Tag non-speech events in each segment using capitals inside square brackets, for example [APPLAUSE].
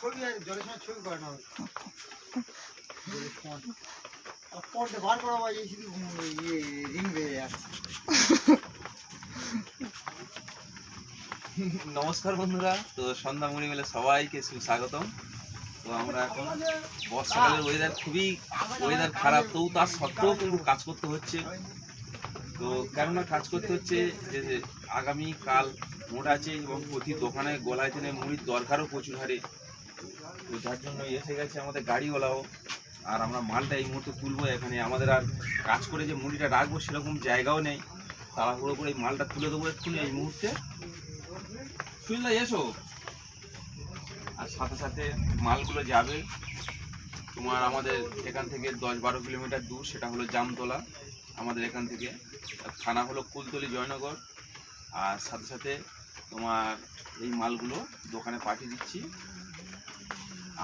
ছবি জলের সময় ছবি করে না নমস্কার বন্ধুরা, তো সন্ধ্যা মুড়ি মেলে সবাইকে সুস্বাগতম। তো আমরা এখন বর্ষাকালের ওয়েদার খুবই ওয়েদার খারাপ, তো তার সত্ত্বেও কিন্তু কাজ করতে হচ্ছে। তো কেননা কাজ করতে হচ্ছে যে আগামী কাল মোট আছে এবং প্রতি দোকানে গোলায় টেনে মুড়ির দরকারও প্রচুর হারে। তো যার জন্য এসে গেছে আমাদের গাড়িওয়ালাও। আর আমরা মালটা এই মুহূর্তে তুলবো এখানে। আমাদের আর কাজ করে যে মুড়িটা রাখব সেরকম জায়গাও নেই। তাড়াহুড়ো করে এই মালটা তুলে দেবো এক্ষুনি এই মুহূর্তে। সুইলা এসো। আর সাথে সাথে মালগুলো যাবে। তোমার আমাদের এখান থেকে দশ বারো কিলোমিটার দূর, সেটা হলো জামতলা। আমাদের এখান থেকে। থানা হলো কুলতলি জয়নগর। আর সাথে সাথে তোমার এই মালগুলো দোকানে পাঠিয়ে দিচ্ছি।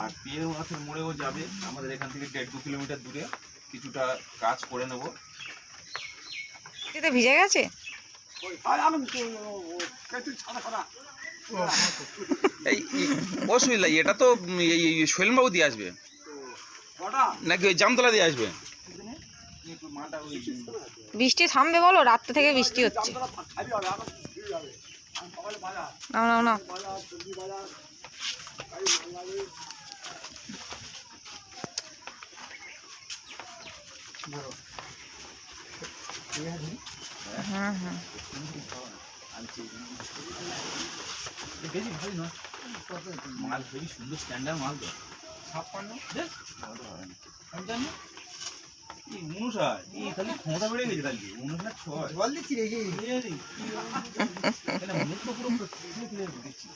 আর পিয়ে মাছের মোড়েও যাবে। আমাদের এখান থেকে দেড় দু কিলোমিটার দূরে কিছুটা কাজ করে নেব। এতে ভিজে গেছে? এই অসুবিধা এটা তো এই শৈলবাবু দিয়ে আসবে। নাকি ওই জামতলা দিয়ে আসবে? বৃষ্টি থামবে বলো রাত্রে থেকে বৃষ্টি হচ্ছে। নাও নাও নাও। হ্যাঁ হ্যাঁ বেশি ভারী নয় মাল হেবি সুন্দর স্ট্যান্ডার্ড মাল তো ছাপ্পান্ন দেখ পঞ্চান্ন এই উনষাট এই খালি ক্ষমতা বেড়ে গেছে কালকে উনষাট ছয় জল দিচ্ছি রেখে এ রে, কি তাহলে মুখ তো পুরো খুলে খুলে দিচ্ছি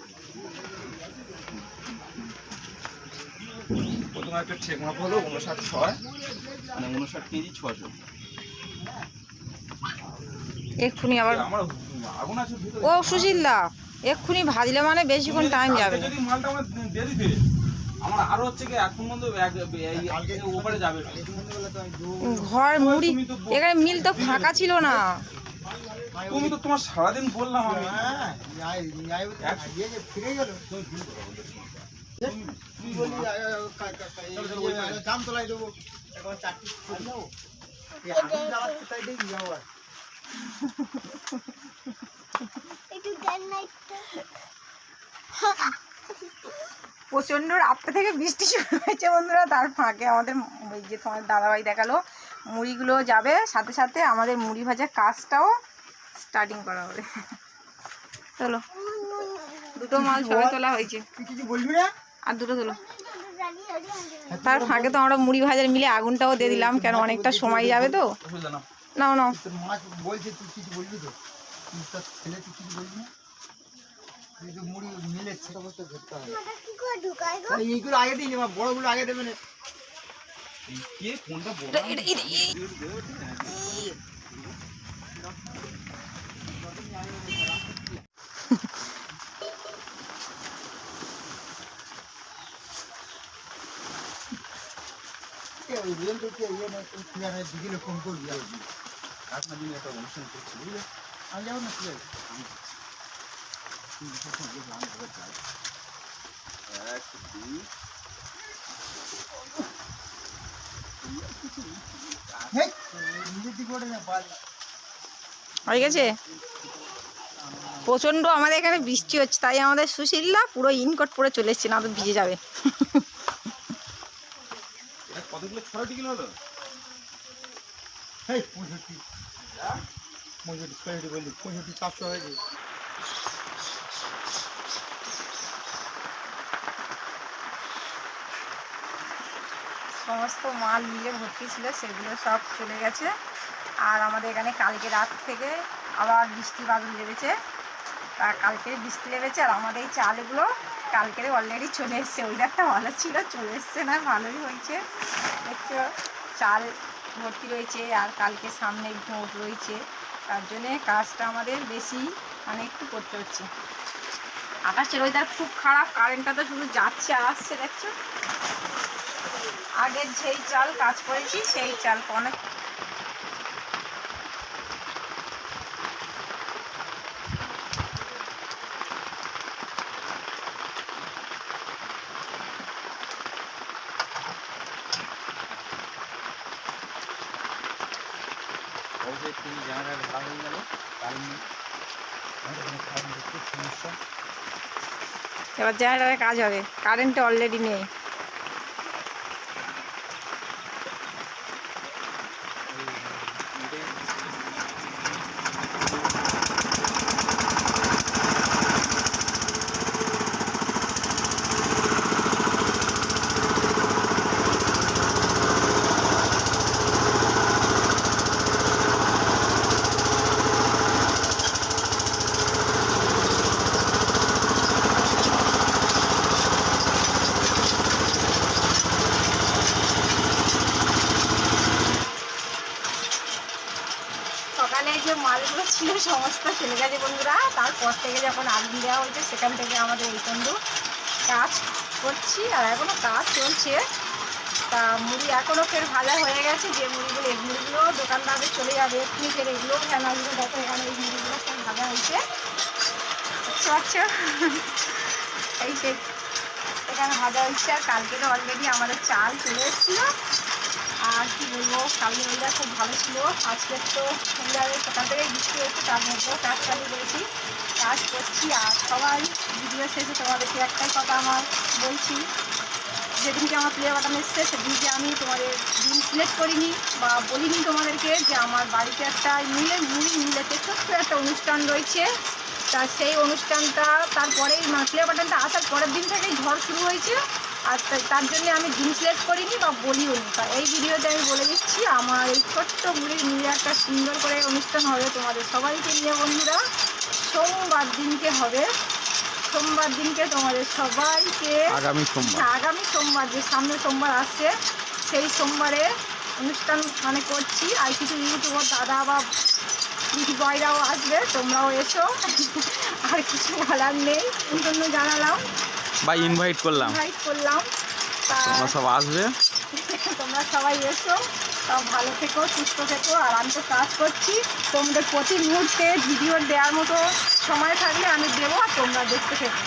ঠেক মাপ হলো উনষাট ছয়। মানে উনষাট কেজি ছশো এক্ষুনি আবার ও সুশীল দা এক্ষুনি ভাজলে মানে বেশিক্ষণ টাইম যাবে। না যদি মালটা আমার দিয়ে আমার আরও হচ্ছে কি এখন পর্যন্ত এক- এই- এই ওপারে যাবে। ঘর মুড়ি এখানে মিল তো ফাঁকা ছিল না। তুমি তো তোমার সারাদিন বললাম আমি। হ্যাঁ ফিরে গেল তোলাই দেবো এখন প্রচণ্ড রাত্রে থেকে বৃষ্টি শুরু হয়েছে বন্ধুরা তার ফাঁকে আমাদের ওই যে তোমার দাদাভাই দেখাল মুড়িগুলো যাবে সাথে সাথে আমাদের মুড়ি ভাজার কাজটাও স্টার্টিং করা হবে। চলো। দুটো মাল ছবি তোলা হয়েছে। আর দুটো তোলো। তার ফাঁকে তো আমরা মুড়ি ভাজার মিলে আগুনটাও দিয়ে দিলাম, কেন অনেকটা সময় যাবে তো? নাও নাও। তোর মাছ বলছে তুই কিছু বলবি তো তুই তোর ছেলে তুই কিছু বলবি না তুই তো মুড়ি মিলে ছোট বস্তা ধরতে হবে তাহলে এইগুলো আগে দিই না বড়গুলো আগে দেবে না এই কে কোনটা বড় থেকে ইয়ে না ফোন করবি আর কি। আপনার দিনে একটা অনুষ্ঠান করছি, বুঝলে? আমি যাব না হয়ে গেছে? প্রচণ্ড আমাদের এখানে বৃষ্টি হচ্ছে, তাই আমাদের সুশীলরা পুরো ইনকট পরে চলে এসছে, না তো ভিজে যাবে। কতগুলো হলো? পঁয়ষট্টি। পঁয়ষট্টি পঁয়ষট্টি বললি পঁয়ষট্টি চারশো হয়েছে সমস্ত মাল মিলে ভর্তি ছিল সেগুলো সব চলে গেছে। আর আমাদের এখানে কালকে রাত থেকে আবার বৃষ্টি বাদল লেগেছে কালকে বৃষ্টি লেগেছে আর আমাদের এই চালগুলো কালকের অলরেডি চলে এসছে। ওইদারটা ভালো ছিল, চলে এসছে না? ভালোই হয়েছে। একটু চাল ভর্তি রয়েছে আর কালকে সামনে ভোট রয়েছে। তার জন্যে কাজটা আমাদের বেশি মানে একটু করতে হচ্ছে। আকাশের ওইদার খুব খারাপ কারেন্টটা তো শুধু যাচ্ছে আর আসছে, দেখছ? আগের যেই চাল কাজ করেছি, সেই চাল অনেক অবশ্যই তিনি ভাড়া হয়ে গেল। কারণ সমস্যা এবার জানালার কাজ হবে। কারেন্ট অলরেডি নেই সকালে যে মালগুলো ছিল, সমস্ত চলে গেছে বন্ধুরা। তারপর থেকে যখন আগুন দেওয়া হয়েছে, সেখান থেকে আমাদের এই বন্ধু কাজ করছি, আর এখনও কাজ চলছে। তা মুড়ি এখনও ফের ভাজা হয়ে গেছে। যে মুড়িগুলো, এই মুড়িগুলো দোকানদারে চলে যাবে এক্ষুনি ফের এগুলো আসবে? দেখো, এখানে এই মুড়িগুলো সব ভাজা হয়েছে। বুঝতে পারছ এই সেই এখানে ভাজা হয়েছে, আর কালকে তো অলরেডি আমাদের চাল চলে এসেছিল। আর কি বলব কালকে ওয়েদার খুব ভালো ছিল। আজকে তো ওয়েদারে সকাল থেকে বৃষ্টি হয়েছে, তার মধ্যেও কাজ চালু করেছি, কাজ করছি। আর সবাই ভিডিও শেষে তোমাদেরকে একটাই কথা আমার বলছি, যেদিনকে আমার প্লে বাটন এসছে, সেদিনকে আমি তোমাদের দিন সিলেক্ট করিনি বা বলিনি তোমাদেরকে যে আমার বাড়িতে একটা মিলে মুড়ি মিলেতে ছোট্ট একটা অনুষ্ঠান রয়েছে। তা সেই অনুষ্ঠানটা তারপরেই মানে প্লে বাটনটা আসার পরের দিন থেকেই ঝড় শুরু হয়েছে। আর তার জন্য আমি দিন সিলেক্ট করিনি বা বলিও নি। তা এই ভিডিওতে আমি বলে দিচ্ছি আমার এই ছোট্ট মুড়ির মিলে একটা সুন্দর করে অনুষ্ঠান হবে তোমাদের সবাইকে নিয়ে বন্ধুরা। সোমবার দিনকে হবে। সোমবার দিনকে তোমাদের সবাইকে আগামী সোমবার। হ্যাঁ, আগামী সোমবার যে সামনে সোমবার আসছে সেই সোমবারে অনুষ্ঠান মানে করছি। আর কিছু ইউটিউবার দাদা বা দিদি বয়রাও আসবে তোমরাও এসো। আর কিছু বলার নেই। জন্য জানালাম। বা ইনভাইট করলাম। ইনভাইট করলাম। তোমরা সব আসবে। [LAUGHS] তোমরা সবাই এসো। সব ভালো থেকো সুস্থ থেকো। আর আমি তো কাজ করছি। তোমাদের প্রতি মুহূর্তে ভিডিও দেওয়ার মতো সময় থাকলে আমি দেবো আর তোমরা দেখতে থেকো।